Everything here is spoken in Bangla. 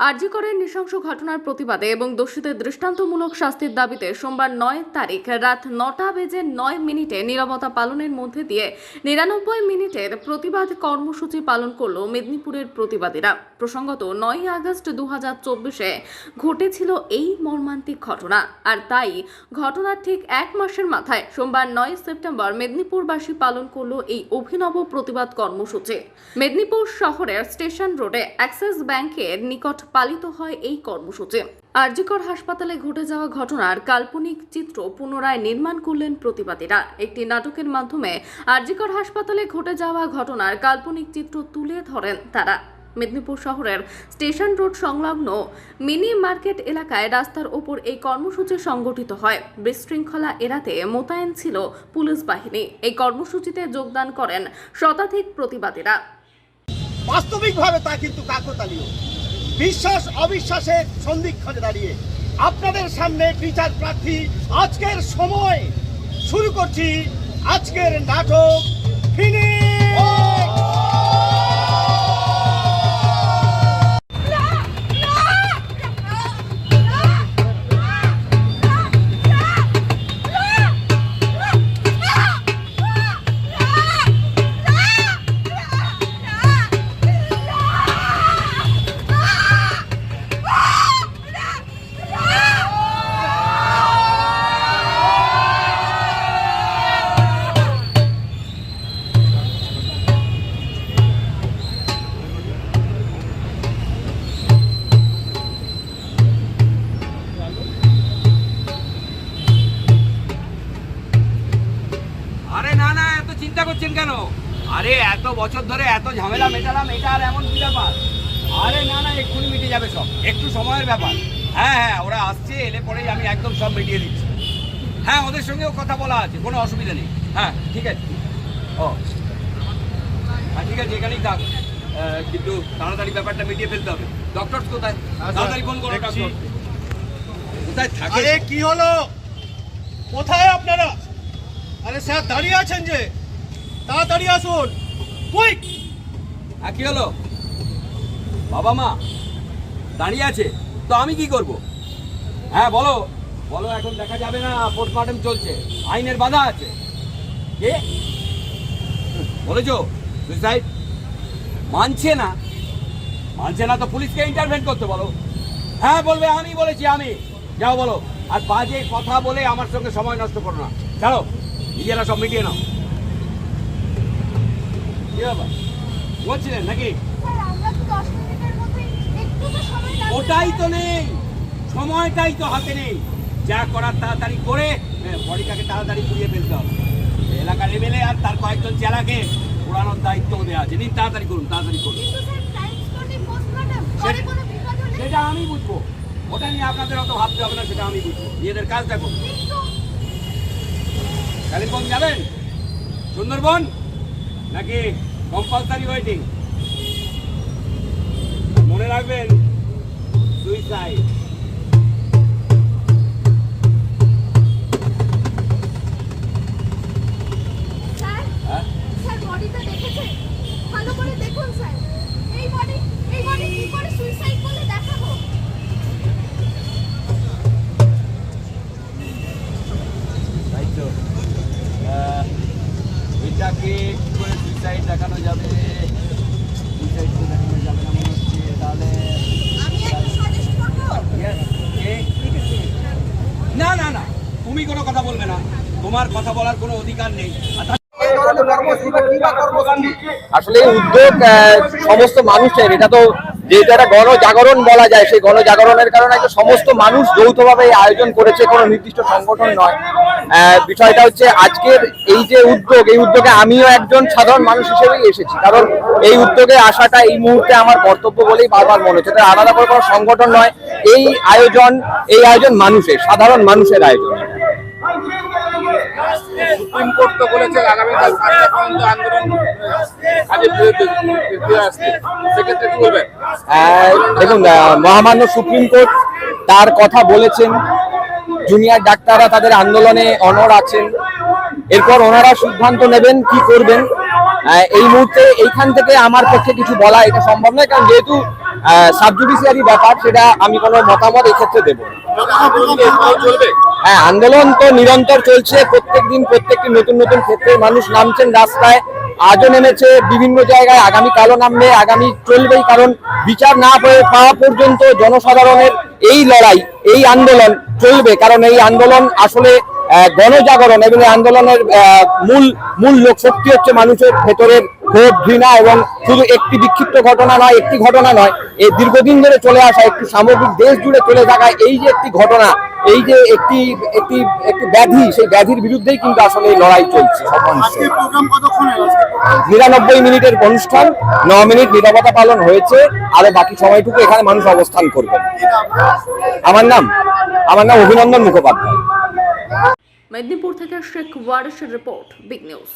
আরজিকরের নৃশংস ঘটনার প্রতিবাদে এবং দোষীদের দৃষ্টান্তমূলক শাস্তির দাবিতে সোমবার নয় তারিখ রাত নটা বেজে নয় মিনিটে নিরবতা পালনের মধ্যে দিয়ে নিরানব্বই মিনিটের প্রতিবাদ কর্মসূচি পালন করল মেদিনীপুরের প্রতিবাদীরা। প্রসঙ্গত নয় আগস্ট দু হাজার চব্বিশে ঘটেছিল এই মর্মান্তিক ঘটনা। আর তাই ঘটনার ঠিক এক মাসের মাথায় সোমবার নয় সেপ্টেম্বর মেদিনীপুরবাসী পালন করল এই অভিনব প্রতিবাদ কর্মসূচি। মেদিনীপুর শহরের স্টেশন রোডে অ্যাক্সিস ব্যাংকের নিকট পালিত হয় এই কর্মসূচি। আরজিকর হাসপাতালে ঘটে যাওয়া ঘটনার কাল্পনিক চিত্র পুনরায় নির্মাণ করলেন প্রতিবাদীরা। একটি নাটকের মাধ্যমে আরজিকর হাসপাতালে ঘটে যাওয়া ঘটনার কাল্পনিক চিত্র তুলে ধরেন তারা। মেদিনীপুর শহরের স্টেশন রোড সংলগ্ন মিনি মার্কেট এলাকায় রাস্তার ওপর এই কর্মসূচি সংগঠিত হয়। বিশৃঙ্খলা এড়াতে মোতায়েন ছিল পুলিশ বাহিনী। এই কর্মসূচিতে যোগদান করেন শতাধিক প্রতিবাদীরা। বাস্তবিকভাবে তা কিন্তু কাকতালীয়। বিশ্বাস, অবিশ্বাসের সন্ধিক্ষণে দাঁড়িয়ে আপনাদের সামনে বিচার প্রার্থী আজকের সময় শুরু করছি। আজকের নাটক ফিনিশ! আরে না না এত চিন্তা করছেন কেন? আরে এত বছর ধরে এত ঝামেলা মেটালাম এটা আর এমন কি ব্যাপার? আরে না না এক্ষুনি মিটে যাবে সব একটু সময়ের ব্যাপার। হ্যাঁ হ্যাঁ ওরা আসছে এলে পরেই আমি একদম সব মিটিয়ে দিচ্ছি। হ্যাঁ ওদের সঙ্গেও কথা বলা আছে কোনো অসুবিধা নেই। হ্যাঁ ঠিক আছে। ও। হ্যাঁ ঠিক আছে এখানেই থাক। কিন্তু তাড়াতাড়ি ব্যাপারটা মিটিয়ে ফেলতে হবে। ডক্টর কোথায়? তাড়াতাড়ি ফোন করো। ডক্টর কোথায় থাকে? কি হলো? কোথায় আপনারা? আরে স্যার, দাঁড়িয়ে আছেন যে। তাড়াতাড়ি আসুন। কুইক! হ্যাঁ কি হলো? বাবা মা, দাঁড়িয়ে আছে। তো আমি কি করব? হ্যাঁ বলো। বলো, এখন দেখা যাবে না পোস্টমর্টম চলছে। আইনের বাধা আছে। কে? বলেছ সুইসাইড মানছে না। মানছে না তো পুলিশকে ইন্টারভেন করতে বলো। হ্যাঁ বলবে, আমি বলেছি, আমি। যাও, বলো। আর বাজে কথা বলে আমার সঙ্গে সময় নষ্ট করো না। ছাড়ো। নিজেরা সব মিটিয়ে নাও। কি ব্যাপার? বলছিলেন নাকি? ওটাই তো নেই। সময়টাই তো হাতে নেই। যা করার তাড়াতাড়ি করে বডিটাকে তাড়াতাড়ি পুড়িয়ে ফেলতে হবে। এলাকার এমএলএ আর তার কয়েকজন চেলাকে উড়ানোর দায়িত্ব দেওয়া আছে। নিন তাড়াতাড়ি করুন তাড়াতাড়ি করুন। সেটা আমি বুঝব। ওটা নিয়ে আপনাদের অত ভাবতে হবে না সেটা আমি বুঝব। নিজেদের কাজ দেখো কিন্তু কালিম্পং যাবেন? সুন্দরবন? নাকি কম্পালসারি ওয়েটিং মনে রাখবেন সুইসাইড অধিকার নেই। আসলে উদ্যোগ সমস্ত মানুষের, এটা তো যেহেতু একটা গণজাগরণ বলা যায়, সেই গণজাগরণের কারণে সমস্ত মানুষ যৌথভাবে আয়োজন করেছে, কোনো নির্দিষ্ট সংগঠন নয়। বিষয়টা হচ্ছে আজকের এই যে উদ্যোগ এই উদ্যোগে আমিও একজন সাধারণ মানুষ হিসেবেই এসেছি। কারণ এই উদ্যোগে আসাটা এই মুহূর্তে আমার কর্তব্য বলেই বারবার মনে হচ্ছে। এটা আলাদা করে কোনো সংগঠন নয় এই আয়োজন এই আয়োজন মানুষের সাধারণ মানুষের আয়োজন। সুপ্রিম কোর্ট তো বলেছে আগামীকাল পর্যন্ত আন্দোলন দেখুন মহামান্য সুপ্রিম কোর্ট তার কথা বলেছেন। জুনিয়র ডাক্তাররা তাদের আন্দোলনে অনর আছেন। এরপর ওনারা সিদ্ধান্ত নেবেন কি করবেন। এই মুহূর্তে এইখান থেকে আমার পক্ষে কিছু বলা এটা সম্ভব নয়, কারণ যেহেতু সাব জুডিশিয়ারি ব্যাপার, সেটা আমি কোনো মতামত এক্ষেত্রে দেবো হ্যাঁ আন্দোলন তো নিরন্তর চলছে প্রত্যেক দিন প্রত্যেকটি নতুন নতুন ক্ষেত্রে মানুষ নামছেন রাস্তায়। আজও নেমেছে বিভিন্ন জায়গায় আগামী কালো নামবে, আগামী চলবেই, কারণ বিচার না পেয়ে পাওয়া পর্যন্ত জনসাধারণের এই লড়াই, এই আন্দোলন চলবে। কারণ এই আন্দোলন আসলে গণজাগরণ এবং এই আন্দোলনের মূল মূল লোক শক্তি হচ্ছে মানুষের ভেতরের ক্ষোভ, ঘৃণা এবং শুধু একটি বিক্ষিপ্ত ঘটনা নয়, একটি ঘটনা নয়। এই দীর্ঘদিন ধরে চলে আসা একটি সামগ্রিক দেশ জুড়ে চলে থাকা এই যে একটি ঘটনা এই যে একটি একটি একটি ব্যাধি, সেই ব্যাধির বিরুদ্ধেই কিন্তু আসলে লড়াই চলছে। নিরানব্বই মিনিটের অনুষ্ঠান, ন মিনিট নিরবতা পালন হয়েছে, আরও বাকি সময়টুকু এখানে মানুষ অবস্থান করবে। আমার নাম আমার নাম অভিনন্দন মুখোপাধ্যায়। মেদিনীপুর থেকে শেখ ওয়ারিসের রিপোর্ট, বিগ নিউজ।